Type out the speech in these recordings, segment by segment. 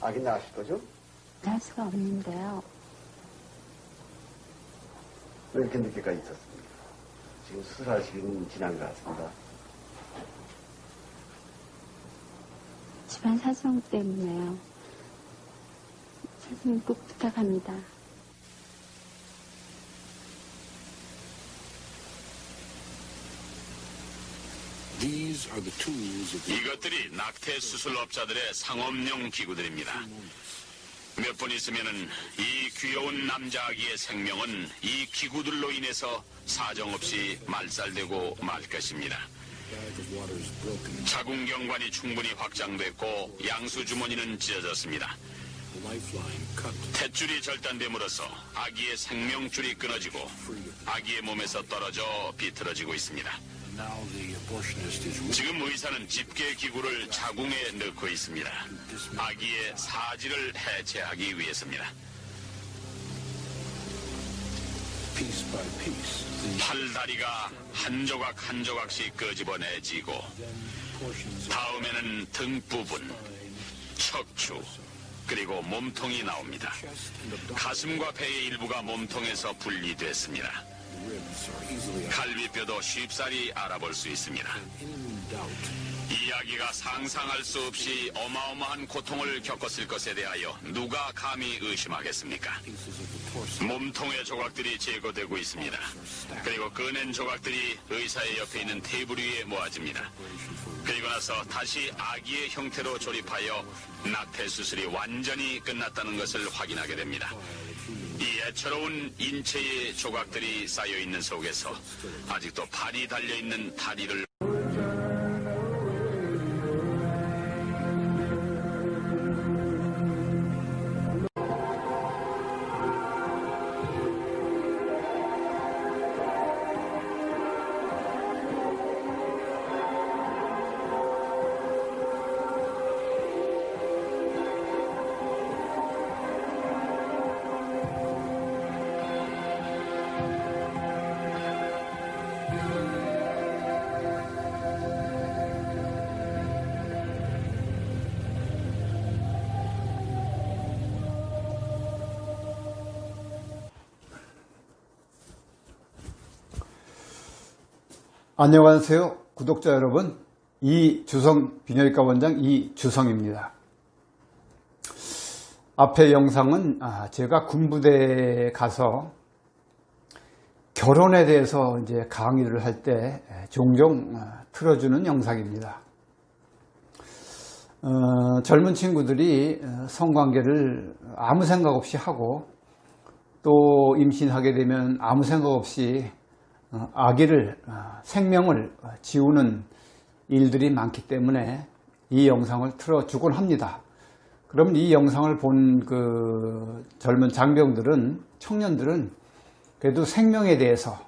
아기 낳으실 거죠? 할 수가 없는데요. 왜 이렇게 늦게까지 있었습니까? 지금 수술할 시기는 지난 것 같습니다. 집안 사정 때문에요. 선생님 꼭 부탁합니다. 이것들이 낙태 수술업자들의 상업용 기구들입니다. 몇 분 있으면은 이 귀여운 남자 아기의 생명은 이 기구들로 인해서 사정없이 말살되고 말 것입니다. 자궁경관이 충분히 확장됐고 양수 주머니는 찢어졌습니다. 탯줄이 절단됨으로써 아기의 생명줄이 끊어지고 아기의 몸에서 떨어져 비틀어지고 있습니다. 지금 의사는 집게 기구를 자궁에 넣고 있습니다. 아기의 사지를 해체하기 위해서입니다. 팔다리가 한 조각 한 조각씩 끄집어내지고 다음에는 등 부분, 척추, 그리고 몸통이 나옵니다. 가슴과 배의 일부가 몸통에서 분리됐습니다. 갈비뼈도 쉽사리 알아볼 수 있습니다. in doubt. 이 아기가 상상할 수 없이 어마어마한 고통을 겪었을 것에 대하여 누가 감히 의심하겠습니까? 몸통의 조각들이 제거되고 있습니다. 그리고 꺼낸 조각들이 의사의 옆에 있는 테이블 위에 모아집니다. 그리고 나서 다시 아기의 형태로 조립하여 낙태 수술이 완전히 끝났다는 것을 확인하게 됩니다. 이 애처로운 인체의 조각들이 쌓여 있는 속에서 아직도 발이 달려 있는 다리를 안녕하세요. 구독자 여러분. 이주성 비뇨기과 원장 이주성입니다. 앞의 영상은 아, 제가 군부대에 가서 결혼에 대해서 이제 강의를 할 때 종종 아, 틀어주는 영상입니다. 어, 젊은 친구들이 어, 성관계를 아무 생각 없이 하고 또 임신하게 되면 아무 생각 없이 어, 아기를 어, 생명을 어, 지우는 일들이 많기 때문에 이 영상을 틀어주곤 합니다. 그럼 이 영상을 본 그 젊은 장병들은 청년들은 그래도 생명에 대해서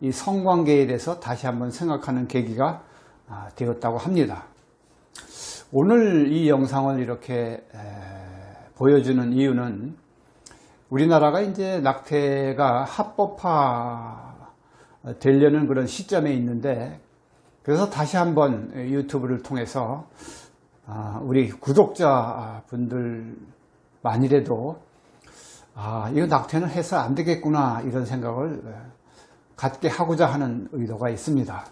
이 성관계에 대해서 다시 한번 생각하는 계기가 아, 되었다고 합니다. 오늘 이 영상을 이렇게 에, 보여주는 이유는 우리나라가 이제 낙태가 합법화 되려는 그런 시점에 있는데 그래서 다시 한번 유튜브를 통해서 아, 우리 구독자 분들만이라도 아, 이거 낙태는 해서 안 되겠구나 이런 생각을 갖게 하고자 하는 의도가 있습니다.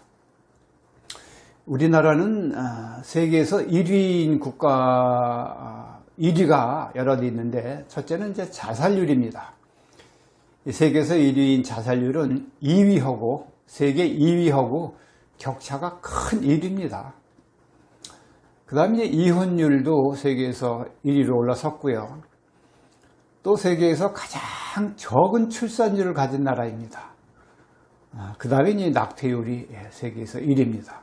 우리나라는 아, 세계에서 1위인 국가 1위가 여러 개 있는데 첫째는 이제 자살률입니다. 이 세계에서 1위인 자살률은 2위하고 세계 2위하고 격차가 큰 1위입니다. 그 다음에 이혼율도 세계에서 1위로 올라섰고요. 또 세계에서 가장 적은 출산율을 가진 나라입니다. 그 다음에 이 낙태율이 세계에서 1위입니다.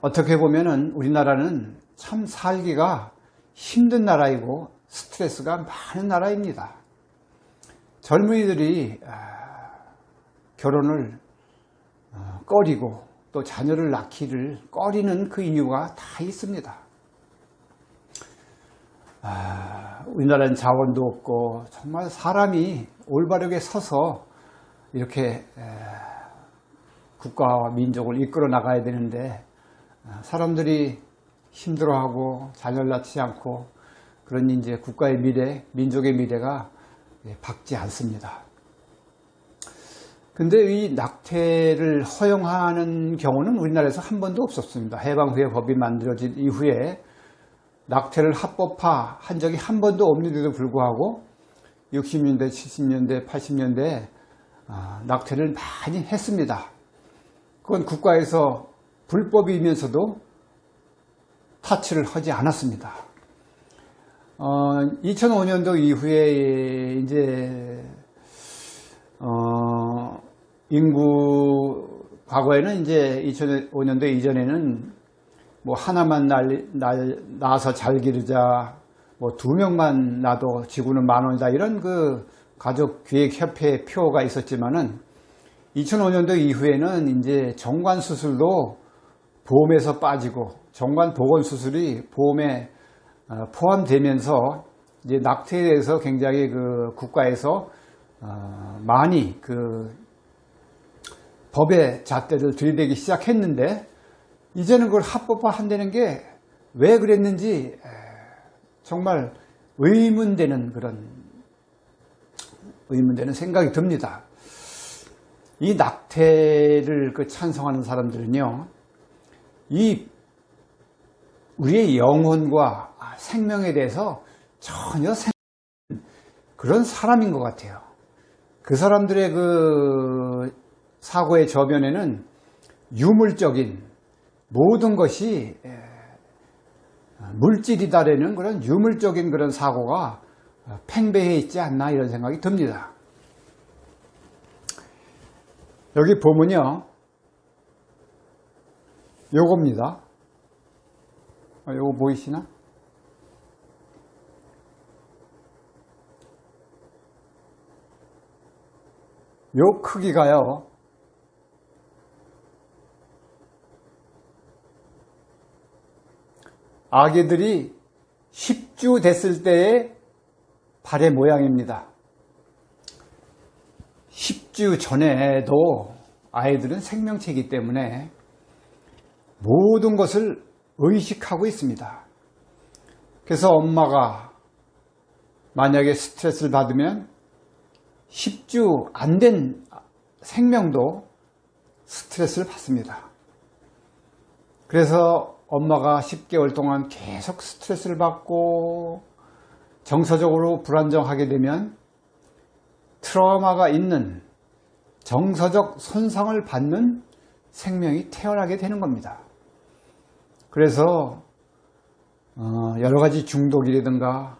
어떻게 보면은 우리나라는 참 살기가 힘든 나라이고 스트레스가 많은 나라입니다. 젊은이들이 아, 결혼을 어, 꺼리고 또 자녀를 낳기를 꺼리는 그 이유가 다 있습니다. 아, 우리나라는 자원도 없고 정말 사람이 올바르게 서서 이렇게 국가와 민족을 이끌어 나가야 되는데 아, 사람들이 힘들어하고 자녀를 낳지 않고 그런 이제 국가의 미래, 민족의 미래가 예, 밝지 않습니다. 근데 이 낙태를 허용하는 경우는 우리나라에서 한 번도 없었습니다. 해방 후에 법이 만들어진 이후에 낙태를 합법화 한 적이 한 번도 없는데도 불구하고 60년대, 70년대, 80년대 아, 낙태를 많이 했습니다. 그건 국가에서 불법이면서도 타치를 하지 않았습니다. 어, 2005년도 이후에 이제 어, 인구 과거에는 이제 2005년도 이전에는 뭐 하나만 날, 날, 낳아서 잘 기르자, 뭐 두 명만 낳아도 지구는 만 원이다 이런 그 가족 기획 협회 표가 있었지만은 2005년도 이후에는 이제 정관 수술도 보험에서 빠지고 정관 보건 수술이 보험에 어, 포함되면서 이제 낙태에 대해서 굉장히 그 국가에서 어, 많이 그 법의 잣대를 들이대기 시작했는데 이제는 그걸 합법화 한다는 게 왜 그랬는지 정말 의문되는 그런 의문되는 생각이 듭니다. 이 낙태를 그 찬성하는 사람들은요, 이 우리의 영혼과 생명에 대해서 전혀 생 그런 사람인 것 같아요. 그 사람들의 그 사고의 저변에는 유물적인 모든 것이 물질이다라는 그런 유물적인 그런 사고가 팽배해 있지 않나 이런 생각이 듭니다. 여기 보면요. 요겁니다. 아, 요거 보이시나? 요 크기가요. 아기들이 10주 됐을 때의 발의 모양입니다. 10주 전에도 아이들은 생명체이기 때문에 모든 것을 의식하고 있습니다. 그래서 엄마가 만약에 스트레스를 받으면 10주 안 된 생명도 스트레스를 받습니다. 그래서 엄마가 10개월 동안 계속 스트레스를 받고 정서적으로 불안정하게 되면 트라우마가 있는 정서적 손상을 받는 생명이 태어나게 되는 겁니다. 그래서 어, 여러 가지 중독이라든가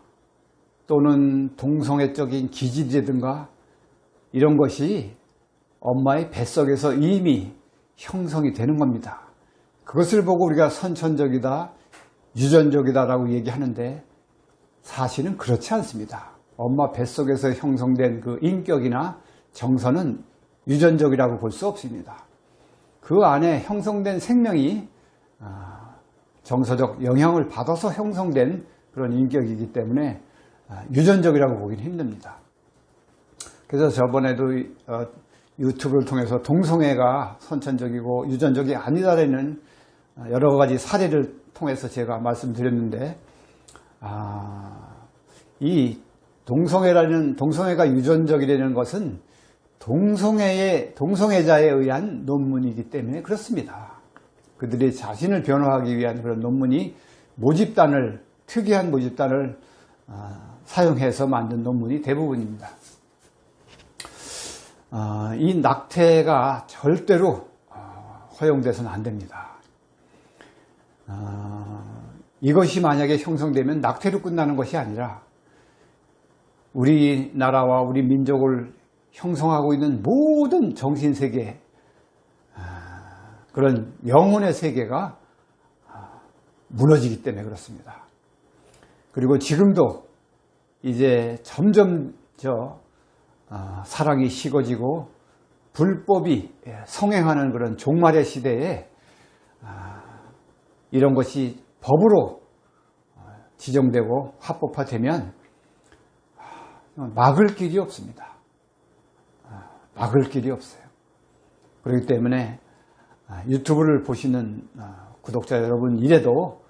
또는 동성애적인 기질이라든가 이런 것이 엄마의 뱃속에서 이미 형성이 되는 겁니다. 그것을 보고 우리가 선천적이다, 유전적이다 라고 얘기하는데 사실은 그렇지 않습니다. 엄마 뱃속에서 형성된 그 인격이나 정서는 유전적이라고 볼 수 없습니다. 그 안에 형성된 생명이 아, 정서적 영향을 받아서 형성된 그런 인격이기 때문에 아, 유전적이라고 보기는 힘듭니다. 그래서 저번에도 어, 유튜브를 통해서 동성애가 선천적이고 유전적이 아니다라는 여러 가지 사례를 통해서 제가 말씀드렸는데 아, 이 동성애라는 동성애가 유전적이라는 것은 동성애의 동성애자에 의한 논문이기 때문에 그렇습니다. 그들이 자신을 변호하기 위한 그런 논문이 모집단을 특이한 모집단을 아, 사용해서 만든 논문이 대부분입니다. 아, 이 낙태가 절대로 아, 허용돼서는 안 됩니다. 이것이 만약에 형성되면 낙태로 끝나는 것이 아니라 우리나라와 우리 민족을 형성하고 있는 모든 정신세계, 그런 영혼의 세계가 무너지기 때문에 그렇습니다. 그리고 지금도 이제 점점 저 사랑이 식어지고 불법이 성행하는 그런 종말의 시대에 이런 것이 법으로 지정되고 합법화되면 막을 길이 없습니다. 막을 길이 없어요. 그렇기 때문에 유튜브를 보시는 구독자 여러분 이래도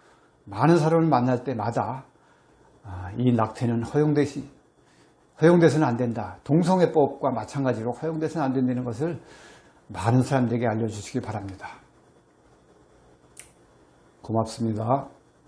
많은 사람을 만날 때마다 아, 이 낙태는 허용되시, 허용돼서는 안 된다. 동성애법과 마찬가지로 허용돼서는 안 된다는 것을 많은 사람들에게 알려주시기 바랍니다. 고맙습니다.